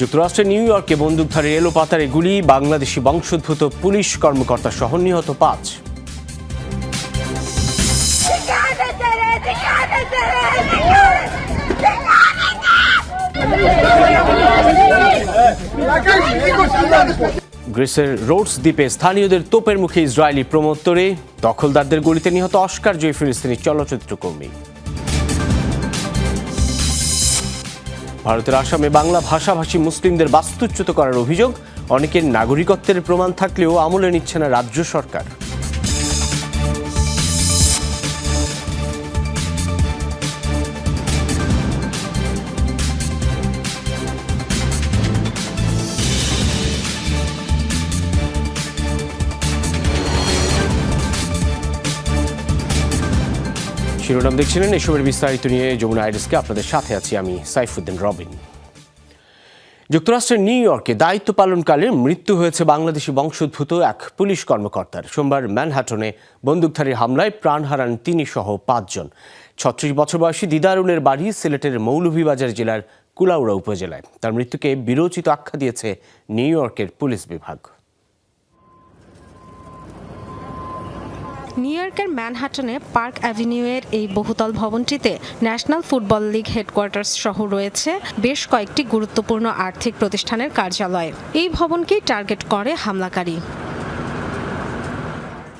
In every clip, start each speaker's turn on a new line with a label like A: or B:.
A: যুক্তরাষ্ট্রের নিউ ইয়র্কে বন্দুকধারী এলোপাতারে গুলি, বাংলাদেশি বংশোদ্ভূত পুলিশ কর্মকর্তা সহ নিহত পাঁচ! গ্রিসের রোডস দ্বীপে স্থানীয়দের তোপের মুখে ইসরায়েলি প্রমোত্তরে দখলদারদের গুলিতে নিহত অস্কার জয়ী ফিলিস্তিনি চলচ্চিত্র কর্মী ভারতের আসামে বাংলা ভাষাভাষী মুসলিমদের বাস্তুচ্যুত করার অভিযোগ, অনেকের নাগরিকত্বের প্রমাণ থাকলেও আমলে নিচ্ছে না রাজ্য সরকার। শিরোনাম দেখছিলেন। এসবের বিস্তারিত নিয়ে যমুনা আইরিসকে আপনাদের সাথে আছি আমি, সাইফুদ্দিন রবিন। যুক্তরাষ্ট্রের নিউ ইয়র্কে দায়িত্ব পালনকালে মৃত্যু হয়েছে বাংলাদেশি বংশোদ্ভূত এক পুলিশ কর্মকর্তার। সোমবার ম্যানহাটনে বন্দুকধারী হামলায় প্রাণ হারান তিনি সহ পাঁচজন। ছত্রিশ বছর বয়সী দিদারুলের বাড়ি সিলেটের মৌলভীবাজার জেলার কুলাউড়া উপজেলায়। তার মৃত্যুকে বিরোচিত আখ্যা দিয়েছে নিউ ইয়র্কের পুলিশ বিভাগ।
B: নিউ ইয়র্কের ম্যানহাটনে পার্ক অ্যাভিনিউয়ের এই বহুতল ভবনটিতে ন্যাশনাল ফুটবল লিগ হেডকোয়ার্টার্স সহ রয়েছে বেশ কয়েকটি গুরুত্বপূর্ণ আর্থিক প্রতিষ্ঠানের কার্যালয়। এই ভবনকেই টার্গেট করে হামলাকারী।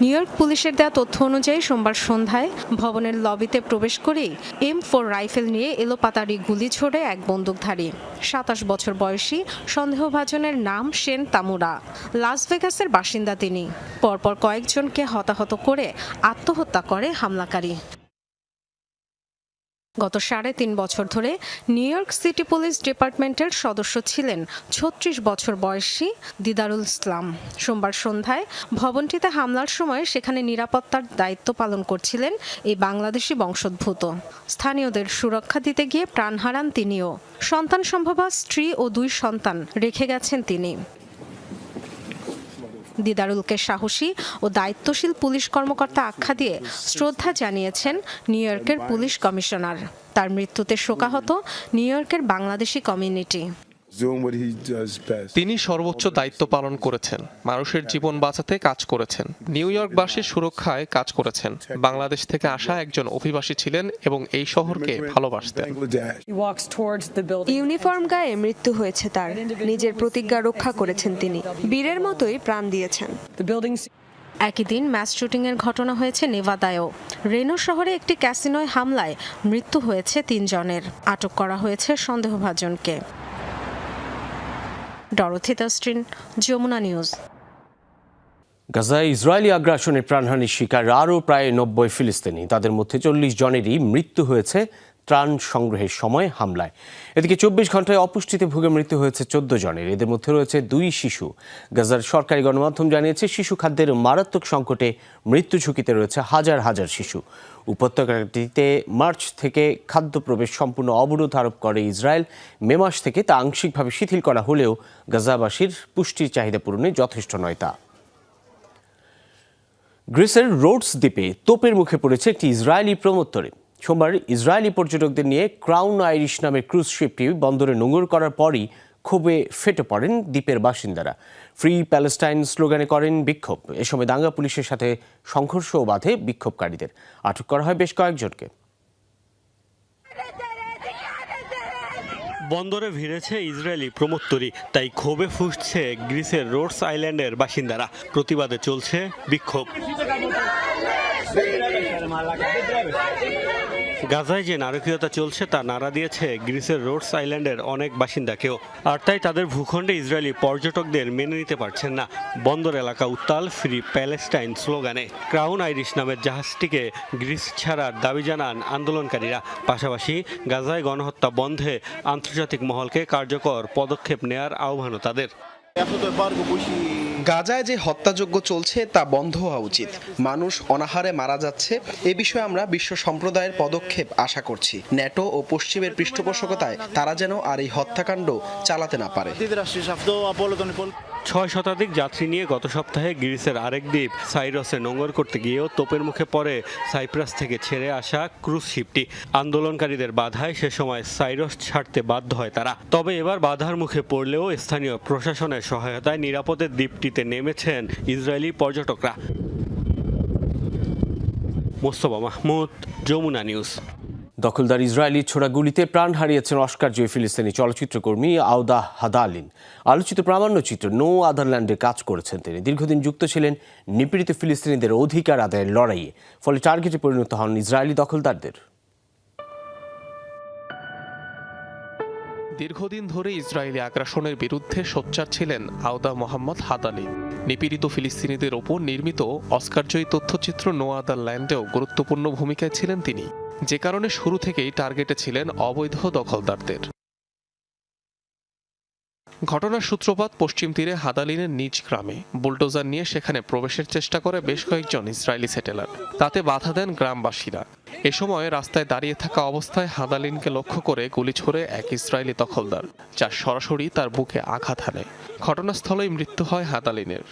B: নিউ ইয়র্ক পুলিশের দেওয়া তথ্য অনুযায়ী সোমবার সন্ধ্যায় ভবনের লবিতে প্রবেশ করেই এম ফোর রাইফেল নিয়ে এলোপাতাড়ি গুলি ছোড়ে এক বন্দুকধারী। সাতাশ বছর বয়সী সন্দেহভাজনের নাম সেন তামুরা। লাস ভেগাসের বাসিন্দা তিনি। পরপর কয়েকজনকে হতাহত করে আত্মহত্যা করে হামলাকারী। গত সাড়ে তিন বছর ধরে নিউ ইয়র্ক সিটি পুলিশ ডিপার্টমেন্টের সদস্য ছিলেন ছত্রিশ বছর বয়সী দিদারুল ইসলাম। সোমবার সন্ধ্যায় ভবনটিতে হামলার সময় সেখানে নিরাপত্তার দায়িত্ব পালন করছিলেন এই বাংলাদেশি বংশোদ্ভূত। স্থানীয়দের সুরক্ষা দিতে গিয়ে প্রাণ হারান তিনিও। সন্তান সম্ভবা স্ত্রী ও দুই সন্তান রেখে গেছেন তিনি। দিদারুলকে সাহসী ও দায়িত্বশীল পুলিশ কর্মকর্তা আখ্যা দিয়ে শ্রদ্ধা জানিয়েছেন নিউ ইয়র্কের পুলিশ কমিশনার। তার মৃত্যুতে শোকাহত নিউ ইয়র্কের বাংলাদেশি কমিউনিটি।
C: তিনি সর্বোচ্চ দায়িত্ব পালন করেছেন মানুষের জীবন বাঁচাতে কাজ করেছেন নিউ ইয়র্ক ইয়র্কবাসীর সুরক্ষায় কাজ করেছেন বাংলাদেশ থেকে আসা একজন অভিবাসী ছিলেন এবং এই শহরকে ভালোবাসতেন.
D: ইউনিফর্ম গায়ে মৃত্যু হয়েছে তার নিজের প্রতিজ্ঞা রক্ষা করেছেন তিনি বীরের মতোই প্রাণ দিয়েছেন।
B: একই দিন ম্যাচ শুটিংয়ের ঘটনা হয়েছে নেভাদায়ও। রেনো শহরে একটি ক্যাসিনোয় হামলায় মৃত্যু হয়েছে তিনজনের আটক করা হয়েছে সন্দেহভাজনকে। Dorothy Tasrin Jamuna news.
A: গাজায় ইসরায়েলি আগ্রাসনের প্রাণহানির শিকার আরও প্রায় নব্বই ফিলিস্তিনি। তাদের মধ্যে চল্লিশ জনেরই মৃত্যু হয়েছে। ত্রাণ সংগ্রহের সময় হামলায়। এদিকে চব্বিশ ঘন্টায় অপুষ্টিতে ভুগে মৃত্যু হয়েছে চোদ্দ জনের। এদের মধ্যে রয়েছে দুই শিশু। গাজার সরকারি গণমাধ্যম জানিয়েছে, শিশু খাদ্যের মারাত্মক সংকটে মৃত্যু ঝুঁকিতে রয়েছে হাজার হাজার শিশু। উপত্যকাটিতে মার্চ থেকে খাদ্য প্রবেশ সম্পূর্ণ অবরোধ আরোপ করে ইসরায়েল। মে মাস থেকে তা আংশিকভাবে শিথিল করা হলেও গাজাবাসীর পুষ্টির চাহিদা পূরণে যথেষ্ট নয় তা। গ্রিসের রোডস দ্বীপে তোপের মুখে পড়েছে একটি ইসরায়েলি প্রমোত্তরে। সোমবার ইসরায়েলি পর্যটকদের নিয়ে ক্রাউন আইরিশ নামের ক্রুজ শিপটি বন্দরে নোঙর করার পরই ক্ষোভে ফেটে পড়েন দ্বীপের বাসিন্দারা। ফ্রি প্যালেস্টাইন স্লোগানে করেন বিক্ষোভ। এ সময় দাঙ্গা পুলিশের সাথে সংঘর্ষও বাধে বিক্ষোভকারীদের। আটক করা হয় বেশ কয়েকজনকে।
E: বন্দরে ভিড়েছে ইসরায়েলি প্রমোত্তরি, তাই ক্ষোভে ফুসছে গ্রিসের রোডস আইল্যান্ডের বাসিন্দারা। প্রতিবাদে চলছে বিক্ষোভ। গাজায় যে নারকীয়তা চলছে, তা নাড়া দিয়েছে গ্রিসের রোডস আইল্যান্ডের অনেক বাসিন্দাকেও। আর তাই তাদের ভূখণ্ডে ইসরায়েলি পর্যটকদের মেনে নিতে পারছেন না। বন্দর এলাকা উত্তাল, ফ্রি প্যালেস্টাইন স্লোগানে। ক্রাউন আইরিশ নামের জাহাজটিকে গ্রিস ছাড়ার দাবি জানান আন্দোলনকারীরা। পাশাপাশি গাজায় গণহত্যা বন্ধে আন্তর্জাতিক মহলকে কার্যকর পদক্ষেপ নেয়ার আহ্বানও তাদের।
F: গাজায় যে হত্যাযজ্ঞ চলছে তা বন্ধ হওয়া উচিত। মানুষ অনাহারে মারা যাচ্ছে, এ বিষয়ে আমরা বিশ্ব সম্প্রদায়ের পদক্ষেপ আশা করছি। ন্যাটো ও পশ্চিমের পৃষ্ঠপোষকতায় তারা যেন আর এই হত্যাকাণ্ড চালাতে না পারে।
E: ছয় শতাধিক যাত্রী নিয়ে গত সপ্তাহে গ্রিসের আরেক দ্বীপ, সাইরসে নোঙর করতে গিয়েও তোপের মুখে পড়ে সাইপ্রাস থেকে ছেড়ে আসা ক্রুজ শিপটি। আন্দোলনকারীদের বাধায় সে সময় সাইরস ছাড়তে বাধ্য হয় তারা। তবে এবার বাধার মুখে পড়লেও স্থানীয় প্রশাসনের সহায়তায় নিরাপদে দ্বীপটিতে নেমেছেন ইসরায়েলি পর্যটকরা। মোস্তফা মাহমুদ, যমুনা নিউজ।
A: দখলদার ইসরায়েলি ছোড়া গুলিতে প্রাণ হারিয়েছেন অস্কার জয়ী ফিলিস্তিনি চলচ্চিত্রকর্মী আউদা হাদালিন। আলোচিত প্রামাণ্যচিত্র নো আদারল্যান্ডে কাজ করেছেন তিনি। দীর্ঘদিন যুক্ত ছিলেন নিপীড়িত ফিলিস্তিনিদের অধিকার আদায়ের লড়াইয়ে, ফলে টার্গেটে পরিণত হন ইসরায়েলি দখলদারদের।
C: দীর্ঘদিন ধরে ইসরায়েলি আগ্রাসনের বিরুদ্ধে সোচ্চার ছিলেন আওদা মোহাম্মদ হাদালি নিপীড়িত ফিলিস্তিনিদের ওপর নির্মিত অস্কারজয়ী তথ্যচিত্র নোয়া দ্য ল্যান্ডেও গুরুত্বপূর্ণ ভূমিকায় ছিলেন তিনি। যে কারণে শুরু থেকেই টার্গেটে ছিলেন অবৈধ দখলদারদের। ঘটনার সূত্রপাত পশ্চিম তীরে হাদালিনের নিজ গ্রামে। বুলডোজার নিয়ে সেখানে প্রবেশের চেষ্টা করে বেশ কয়েকজন ইসরায়েলি সেটেলার। তাতে বাধা দেন গ্রামবাসীরা। এ সময় রাস্তায় দাঁড়িয়ে থাকা অবস্থায় হাদালিনকে লক্ষ্য করে গুলি ছুড়ে এক ইসরায়েলি দখলদার যা সরাসরি তার বুকে আঘাত হানে। ঘটনাস্থলেই মৃত্যু হয় হাদালিনের।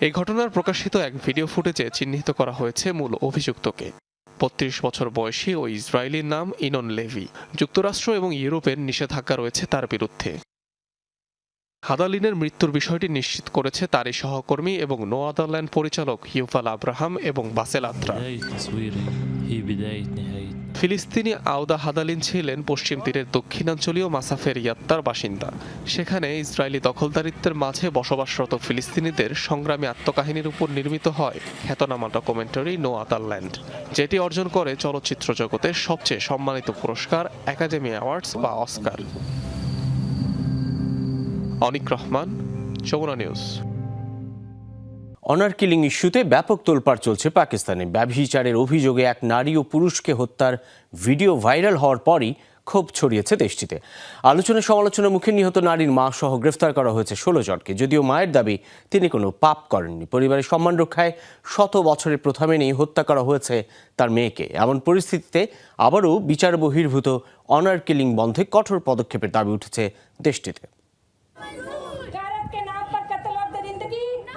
C: এই ঘটনার প্রকাশিত এক ভিডিও ফুটেজে চিহ্নিত করা হয়েছে মূল অভিযুক্তকে। বত্রিশ বছর বয়সী ও ইসরায়েলির নাম ইনন লেভি। যুক্তরাষ্ট্র এবং ইউরোপের নিষেধাজ্ঞা রয়েছে তার বিরুদ্ধে। হাদালিনের মৃত্যুর বিষয়টি নিশ্চিত করেছে তারই সহকর্মী এবং নোয়াদারল্যান্ড পরিচালক হিউফাল আব্রাহাম এবং বাসেল আত্রা। ফিলিস্তিনি আউদা হাদালিন ছিলেন পশ্চিম তীরের দক্ষিণাঞ্চলীয় মাসাফের ইয়াত্তার বাসিন্দা। সেখানে ইসরায়েলি দখলদারিত্বের মাঝে বসবাসরত ফিলিস্তিনিদের সংগ্রামী আত্মকাহিনীর উপর নির্মিত হয় খ্যাতনামা ডকুমেন্টারি নো আদারল্যান্ড যেটি অর্জন করে চলচ্চিত্র জগতের সবচেয়ে সম্মানিত পুরস্কার, একাডেমি অ্যাওয়ার্ডস বা Oscar. Anik Rahman, Jamuna news.
A: Honour killing ইস্যুতে ব্যাপক তোলপাড় চলছে পাকিস্তানে। ব্যভিচারের অভিযোগে এক নারী ও পুরুষকে হত্যার ভিডিও ভাইরাল হওয়ার পরই ক্ষোভ ছড়িয়েছে দেশটিতে। আলোচনা সমালোচনার মুখে নিহত নারীর মা সহ গ্রেফতার করা হয়েছে ষোলো জনকে। যদিও মায়ের দাবি তিনি কোনো পাপ করেননি। পরিবারের সম্মান রক্ষায় শত বছরের প্রথা মেনেই হত্যা করা হয়েছে তার মেয়েকে। এমন পরিস্থিতিতে আবারও বিচার বহির্ভূত অনার কিলিং বন্ধে কঠোর পদক্ষেপের দাবি উঠেছে দেশটিতে।
G: Hello.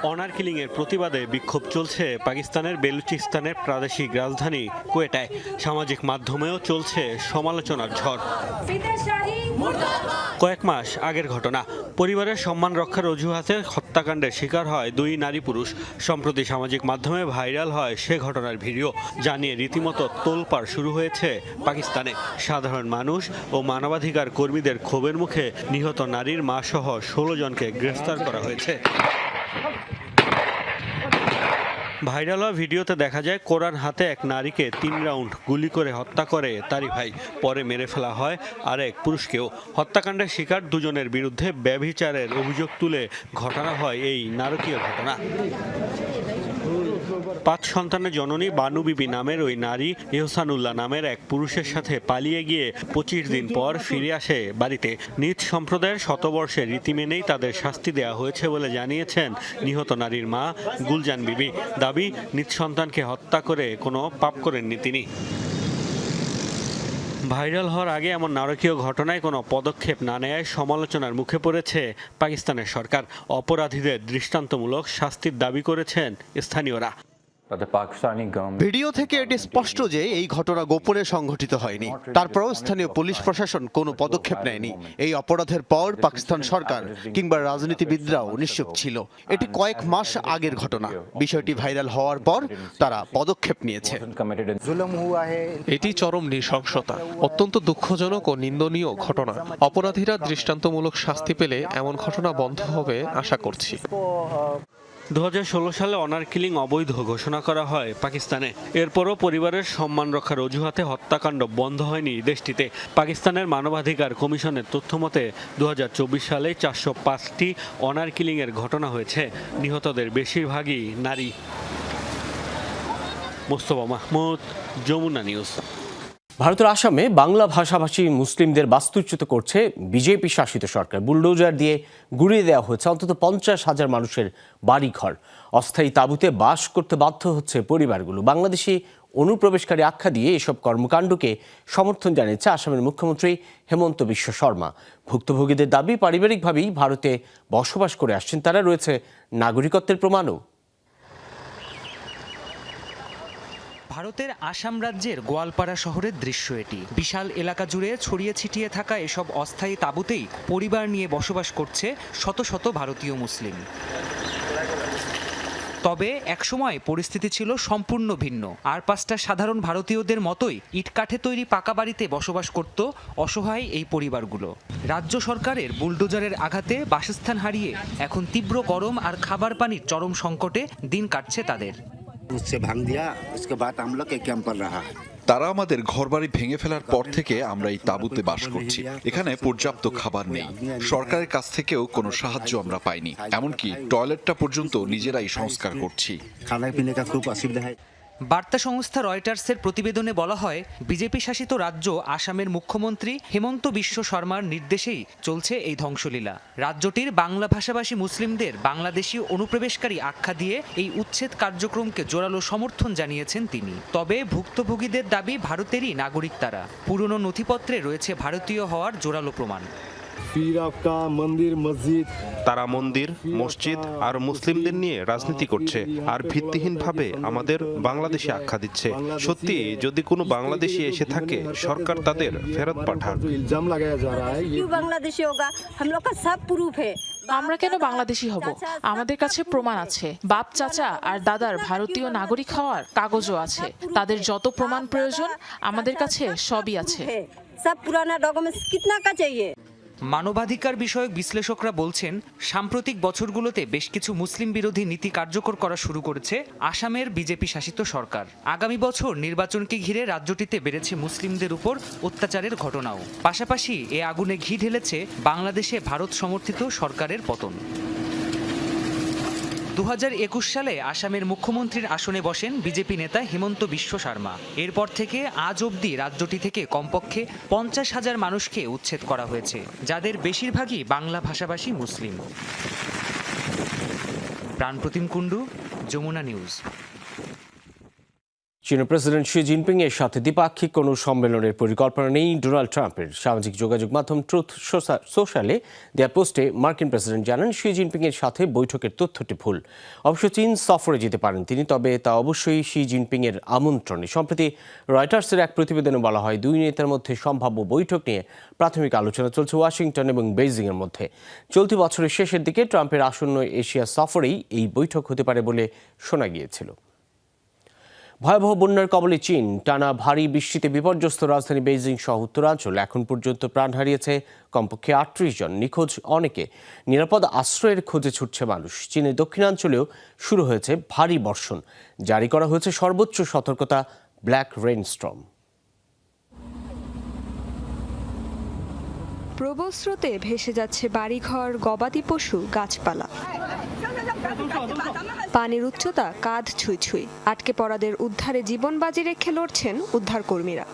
E: অনার কিলিংয়ের প্রতিবাদে বিক্ষোভ চলছে পাকিস্তানের বেলুচিস্তানের প্রাদেশিক রাজধানী কোয়েটায়। সামাজিক মাধ্যমেও চলছে সমালোচনার ঝড়। কয়েক মাস আগের ঘটনা। পরিবারের সম্মান রক্ষার অজুহাতে হত্যাকাণ্ডের শিকার হয় দুই নারী পুরুষ। সম্প্রতি সামাজিক মাধ্যমে ভাইরাল হয় সে ঘটনার ভিডিও। জানিয়ে রীতিমতো তোলপাড় শুরু হয়েছে পাকিস্তানে। সাধারণ মানুষ ও মানবাধিকার কর্মীদের ক্ষোভের মুখে নিহত নারীর মাসহ ষোলো জনকে গ্রেফতার করা হয়েছে। ভাইরাল হওয়া ভিডিওতে দেখা যায় কোরআন হাতে এক নারীকে তিন রাউন্ড গুলি করে হত্যা করে তারই ভাই। পরে মেরে ফেলা হয় আর এক পুরুষকেও। হত্যাকাণ্ডের শিকার দুজনের বিরুদ্ধে ব্যভিচারের অভিযোগ তুলে ঘটানো হয় এই নারকীয় ঘটনা। পাঁচ সন্তানের জননী বানু বিবি নামের ওই নারী ইহসানুল্লাহ নামের এক পুরুষের সাথে পালিয়ে গিয়ে পঁচিশ দিন পর ফিরে আসে বাড়িতে। নিজ সম্প্রদায়ের শতবর্ষের রীতি মেনেই তাদের শাস্তি দেওয়া হয়েছে বলে জানিয়েছেন নিহত নারীর মা গুলজান বিবি। দাবি, নিজ সন্তানকে হত্যা করে কোনো পাপ করেননি তিনি। ভাইরাল হওয়ার আগে এমন নারকীয় ঘটনায় কোনো পদক্ষেপ না নেয় সমালোচনার মুখে পড়েছে পাকিস্তানের সরকার। অপরাধীদের দৃষ্টান্তমূলক শাস্তির দাবি করেছেন স্থানীয়রা।
H: ভিডিও থেকে এটি স্পষ্ট যে এই ঘটনা গোপনে সংঘটিত হয়নি। তারপরেও স্থানীয় পুলিশ প্রশাসন কোনো পদক্ষেপ নেয়নি। এই অপরাধের পর পাকিস্তান সরকার কিংবা রাজনীতিবিদরাও নিশ্চুপ ছিল। এটি কয়েক মাস আগের ঘটনা। বিষয়টি ভাইরাল হওয়ার পর তারা পদক্ষেপ নিয়েছে।
C: এটি চরম নৃশংসতা অত্যন্ত দুঃখজনক ও নিন্দনীয় ঘটনা। অপরাধীরা দৃষ্টান্তমূলক শাস্তি পেলে এমন ঘটনা বন্ধ হবে আশা করছি।
E: দু হাজার ষোলো সালে অনার কিলিং অবৈধ ঘোষণা করা হয় পাকিস্তানে। এরপরও পরিবারের সম্মান রক্ষার অজুহাতে হত্যাকাণ্ড বন্ধ হয়নি দেশটিতে। পাকিস্তানের মানবাধিকার কমিশনের তথ্যমতে দু হাজার চব্বিশ সালে চারশো পাঁচটি অনার কিলিংয়ের ঘটনা হয়েছে। নিহতদের বেশিরভাগই নারী। মোস্তফা মাহমুদ, যমুনা নিউজ।
A: ভারতের আসামে বাংলা ভাষাভাষী মুসলিমদের বাস্তুচ্যুত করছে বিজেপি শাসিত সরকার। বুলডোজার দিয়ে গুড়িয়ে দেওয়া হয়েছে অন্তত পঞ্চাশ হাজার মানুষের বাড়িঘর। অস্থায়ী তাঁবুতে বাস করতে বাধ্য হচ্ছে পরিবারগুলো। বাংলাদেশি অনুপ্রবেশকারী আখ্যা দিয়ে এসব কর্মকাণ্ডকে সমর্থন জানিয়েছে আসামের মুখ্যমন্ত্রী হেমন্ত বিশ্ব শর্মা। ভুক্তভোগীদের দাবি, পারিবারিকভাবেই ভারতে বসবাস করে আসছেন তারা, রয়েছে নাগরিকত্বের প্রমাণও।
I: ভারতের আসাম রাজ্যের গোয়ালপাড়া শহরের দৃশ্য এটি। বিশাল এলাকা জুড়ে ছড়িয়ে ছিটিয়ে থাকা এসব অস্থায়ী তাঁবুতেই পরিবার নিয়ে বসবাস করছে শত শত ভারতীয় মুসলিম। তবে একসময় পরিস্থিতি ছিল সম্পূর্ণ ভিন্ন। আর পাঁচটা সাধারণ ভারতীয়দের মতোই ইটকাঠে তৈরি পাকা বাড়িতে বসবাস করত অসহায় এই পরিবারগুলো। রাজ্য সরকারের বুলডোজারের আঘাতে বাসস্থান হারিয়ে এখন তীব্র গরম আর খাবার পানির চরম সংকটে দিন কাটছে তাদের।
J: उससे भांग दिया उसके बाद हम लोग एक कैंप पर रहा है
K: তারা আমাদের ঘরবাড়ি ভেঙে ফেলার পর থেকে আমরা এই তাঁবুতে বাস করছি এখানে পর্যাপ্ত খাবার নেই সরকারের কাছ থেকেও কোনো সাহায্য আমরা পাইনি এমনকি টয়লেটটা পর্যন্ত নিজেরাই সংস্কার করছি
J: खाने पीने का खूब असुविधा है
I: বার্তা সংস্থা রয়টার্সের প্রতিবেদনে বলা হয়, বিজেপি শাসিত রাজ্য আসামের মুখ্যমন্ত্রী হেমন্ত বিশ্ব শর্মার নির্দেশেই চলছে এই ধ্বংসলীলা। রাজ্যটির বাংলা ভাষাভাষী মুসলিমদের বাংলাদেশি অনুপ্রবেশকারী আখ্যা দিয়ে এই উচ্ছেদ কার্যক্রমকে জোরালো সমর্থন জানিয়েছেন তিনি। তবে ভুক্তভোগীদের দাবি, ভারতেরই নাগরিক তারা। পুরনো নথিপত্রে রয়েছে ভারতীয় হওয়ার জোরালো প্রমাণ।
L: তারা মন্দির মসজিদ আর মুসলিমদের নিয়ে রাজনীতি করছে আর ভিত্তিহীনভাবে আমাদের বাংলাদেশে আখ্যা দিচ্ছে। সত্যি যদি কোনো বাংলাদেশি এসে থাকে সরকার তাদের ফেরত
G: পাঠান।
M: আমরা কেন বাংলাদেশি হব? আমাদের কাছে প্রমাণ আছে। বাপ চাচা আর দাদার ভারতীয় নাগরিক হওয়ার কাগজও আছে। তাদের যত প্রমাণ প্রয়োজন আমাদের কাছে সবই আছে।
G: সব পুরানা ডকুমেন্টস কিতনা কা চাইয়ে?
I: মানবাধিকার বিষয়ক বিশ্লেষকরা বলছেন, সাম্প্রতিক বছরগুলোতে বেশ কিছু মুসলিম বিরোধী নীতি কার্যকর করা শুরু করেছে আসামের বিজেপি শাসিত সরকার। আগামী বছর নির্বাচনকে ঘিরে রাজ্যটিতে বেড়েছে মুসলিমদের উপর অত্যাচারের ঘটনাও। পাশাপাশি এ আগুনে ঘি ঢেলেছে বাংলাদেশে ভারত সমর্থিত সরকারের পতন। দু হাজার একুশ সালে আসামের মুখ্যমন্ত্রীর আসনে বসেন বিজেপি নেতা হেমন্ত বিশ্ব শর্মা। এরপর থেকে আজ অবধি রাজ্যটি থেকে কমপক্ষে পঞ্চাশ হাজার মানুষকে উচ্ছেদ করা হয়েছে, যাদের বেশিরভাগই বাংলা ভাষাভাষী মুসলিম। প্রাণপ্রতিম কুণ্ডু, যমুনা নিউজ।
A: চীনের প্রেসিডেন্ট শি জিনপিং এর সাথে দ্বিপাক্ষিক কোনো সম্মেলনের পরিকল্পনা নেই ডোনাল্ড ট্রাম্পের। সামাজিক যোগাযোগ মাধ্যম ট্রুথ সোশ্যালে দেয়া পোস্টে মার্কিন প্রেসিডেন্ট জানান শি জিনপিং এর সাথে বৈঠকের তথ্যটি ভুল। অবশ্য চীন সফরে যেতে পারেন তিনি, তবে তা অবশ্যই শি জিনপিং এর আমন্ত্রণে। সম্প্রতি রয়টার্সের এক প্রতিবেদনে বলা হয়, দুই নেতার মধ্যে সম্ভাব্য বৈঠক নিয়ে প্রাথমিক আলোচনা চলছে ওয়াশিংটন এবং বেইজিং এর মধ্যে। চলতি বছরের শেষের দিকে ট্রাম্পের আসন্ন এশিয়া সফরেই এই বৈঠক হতে পারে বলে শোনা গিয়েছিল। ভয়াবহ বন্যার কবলে চীন। টানা ভারী বৃষ্টিতে বিপর্যস্ত রাজধানী বেইজিং সহ উত্তরাঞ্চল। এখন পর্যন্ত প্রাণ হারিয়েছে কমপক্ষে আটত্রিশ জন। নিখোঁজ অনেকে। নিরাপদ আশ্রয়ের খোঁজে ছুটছে মানুষ। চীনের দক্ষিণাঞ্চলেও শুরু হয়েছে ভারী বর্ষণ। জারি করা হয়েছে সর্বোচ্চ সতর্কতা ব্ল্যাক রেইনস্ট্রম।
D: প্রবল স্রোতে ভেসে যাচ্ছে বাড়িঘর, গবাদি পশু, গাছপালা। পানির উচ্চতা, কাঁধ ছুঁই ছুঁই। আটকে পড়াদের উদ্ধারে জীবন বাজি রেখে লড়ছেন উদ্ধারকর্মীরা।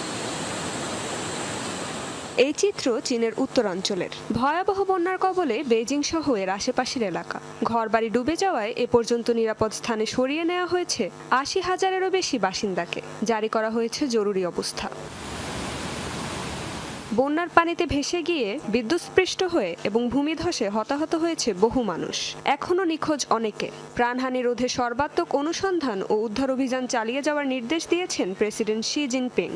D: এই চিত্র চীনের উত্তরাঞ্চলের। ভয়াবহ বন্যার কবলে বেজিং সহ এর আশেপাশের এলাকা। ঘরবাড়ি ডুবে যাওয়ায় এ পর্যন্ত নিরাপদ স্থানে সরিয়ে নেওয়া হয়েছে আশি হাজারেরও বেশি বাসিন্দাকে। জারি করা হয়েছে জরুরি অবস্থা। বন্যার পানিতে ভেসে গিয়ে বিদ্যুৎস্পৃষ্ট হয়ে এবং ভূমিধসে হতাহত হয়েছে বহু মানুষ। এখনও নিখোঁজ অনেকে। প্রাণহানি রোধে সর্বাত্মক অনুসন্ধান ও উদ্ধার অভিযান চালিয়ে যাওয়ার নির্দেশ দিয়েছেন প্রেসিডেন্ট শি জিনপিং।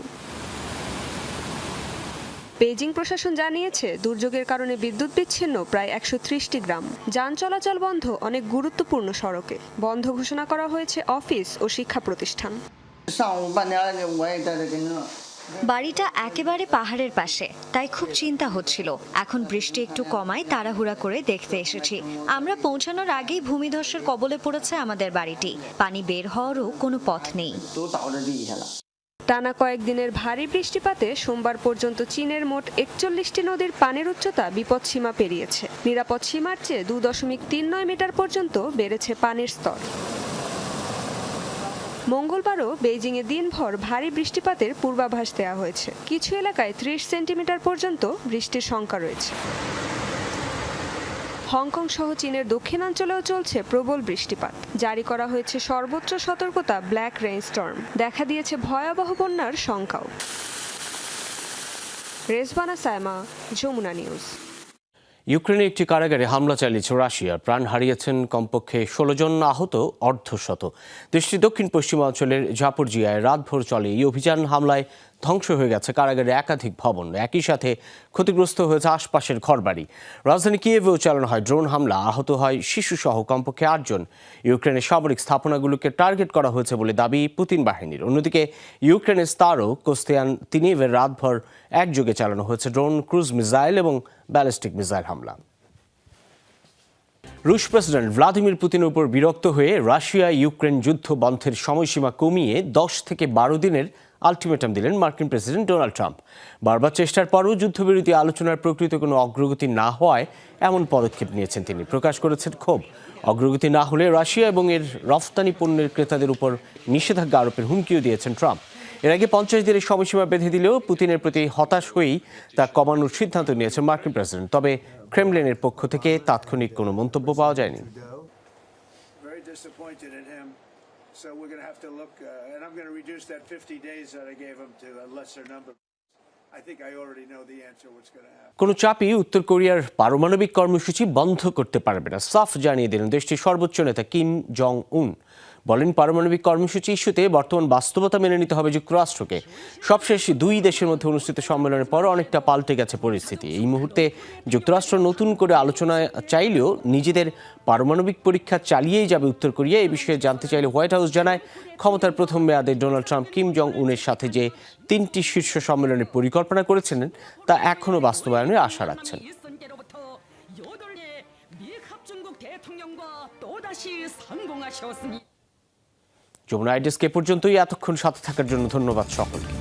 D: বেজিং প্রশাসন জানিয়েছে, দুর্যোগের কারণে বিদ্যুৎ বিচ্ছিন্ন প্রায় একশো ত্রিশটি গ্রাম। যান চলাচল বন্ধ অনেক গুরুত্বপূর্ণ সড়কে। বন্ধ ঘোষণা করা হয়েছে অফিস ও শিক্ষা প্রতিষ্ঠান।
N: বাড়িটা একেবারে পাহাড়ের পাশে তাই খুব চিন্তা হচ্ছিল। এখন বৃষ্টি একটু কমায় তাড়াহুড়া করে দেখতে এসেছি। আমরা পৌঁছানোর আগেই ভূমিধসের কবলে পড়েছে আমাদের বাড়িটি। পানি বের হওয়ারও কোনো পথ নেই।
D: টানা কয়েকদিনের ভারী বৃষ্টিপাতে সোমবার পর্যন্ত চীনের মোট একচল্লিশটি নদীর পানির উচ্চতা বিপদসীমা পেরিয়েছে। নিরাপদ সীমার চেয়ে দু দশমিক তিন নয় মিটার পর্যন্ত বেড়েছে পানির স্তর। মঙ্গলবারও বেইজিংয়ে দিনভর ভারী বৃষ্টিপাতের পূর্বাভাস দেওয়া হয়েছে। কিছু এলাকায় ত্রিশ সেন্টিমিটার পর্যন্ত বৃষ্টির শঙ্কা রয়েছে। হংকং সহ চীনের দক্ষিণাঞ্চলেও চলছে প্রবল বৃষ্টিপাত। জারি করা হয়েছে সর্বোচ্চ সতর্কতা ব্ল্যাক রেইন স্টর্ম দেখা দিয়েছে ভয়াবহ বন্যার শঙ্কাও রেজবানা সায়মা, যমুনা নিউজ।
A: ইউক্রেনের একটি কারাগারে হামলা চালিয়েছে রাশিয়া। প্রাণ হারিয়েছেন কমপক্ষে ষোলো জন আহত অর্ধশত। দেশটির দক্ষিণ পশ্চিমাঞ্চলের ঝাপুরজিয়ায় রাতভর চলে এই অভিযান। হামলায় ধ্বংস হয়ে গেছে কারাগারে একাধিক ভবন। একই সাথে ক্ষতিগ্রস্ত হয়েছে আশপাশের ঘরবাড়ি। রাজধানী কিয়েভেও চালানো হয় ড্রোন হামলা। আহত হয় শিশুসহ কমপক্ষে আটজন। ইউক্রেনের সামরিক স্থাপনাগুলোকে টার্গেট করা হয়েছে বলে দাবি পুতিন বাহিনীর। অন্যদিকে, ইউক্রেনের স্তারও কোস্তিয়ান তিনিভের রাতভর একযোগে চালানো হয়েছে ড্রোন, ক্রুজ মিসাইল এবং ব্যালিস্টিক মিসাইল হামলা। রুশ প্রেসিডেন্ট ভ্লাদিমির পুতিনের উপর বিরক্ত হয়ে রাশিয়া ইউক্রেন যুদ্ধ বন্ধের সময়সীমা কমিয়ে দশ থেকে বারো দিনের আলটিমেটাম দিলেন মার্কিন প্রেসিডেন্ট ডোনাল্ড ট্রাম্প। বারবার চেষ্টার পরও যুদ্ধবিরতি আলোচনার প্রকৃত কোনো অগ্রগতি না হওয়ায় এমন পদক্ষেপ নিয়েছেন তিনি। প্রকাশ করেছেন ক্ষোভ। অগ্রগতি না হলে রাশিয়া এবং এর রফতানি পণ্যের ক্রেতাদের উপর নিষেধাজ্ঞা আরোপের হুমকিও দিয়েছেন ট্রাম্প। এর আগে পঞ্চাশ দিনের সময়সীমা বেঁধে দিলেও পুতিনের প্রতি হতাশ হয়েই তা কমানোর সিদ্ধান্ত নিয়েছেন মার্কিন প্রেসিডেন্ট। তবে ক্রেমলিনের পক্ষ থেকে তাৎক্ষণিক কোনো মন্তব্য পাওয়া যায়নি।
O: So we're going to have to look, uh, and I'm going to reduce that 50 days that I gave him to a lesser number. I think I already know the answer what's going to happen.
A: কোনো চাপই উত্তর কোরিয়ার পারমাণবিক কর্মসূচি বন্ধ করতে পারবে না সাফ জানিয়ে দিলেন দেশটির সর্বোচ্চ নেতা কিম জং উন বলেন পারমাণবিক কর্মসূচি ইস্যুতে বর্তমান বাস্তবতা মেনে নিতে হবে যুক্তরাষ্ট্রকে সবশেষ দুই দেশের মধ্যে অনুষ্ঠিত সম্মেলনের পর অনেকটা পাল্টে গেছে পরিস্থিতি এই মুহূর্তে যুক্তরাষ্ট্র নতুন করে আলোচনায় চাইলেও নিজেদের পারমাণবিক পরীক্ষা চালিয়েই যাবে উত্তর কোরিয়া এই বিষয়ে জানতে চাইলে হোয়াইট হাউস জানায় ক্ষমতার প্রথম মেয়াদে ডোনাল্ড ট্রাম্প কিম জং উনের সাথে যে তিনটি শীর্ষ সম্মেলনের পরিকল্পনা করেছিলেন তা এখনও বাস্তবায়নের আশা রাখছেন
G: 일선께로부터 여덟 개 미합 중국 대통령과 또다시 성공하셨습니다.
A: যমুনা আইডিয়াসকে পর্যন্তই এতক্ষণ সাথে থাকার জন্য ধন্যবাদ সকলকে।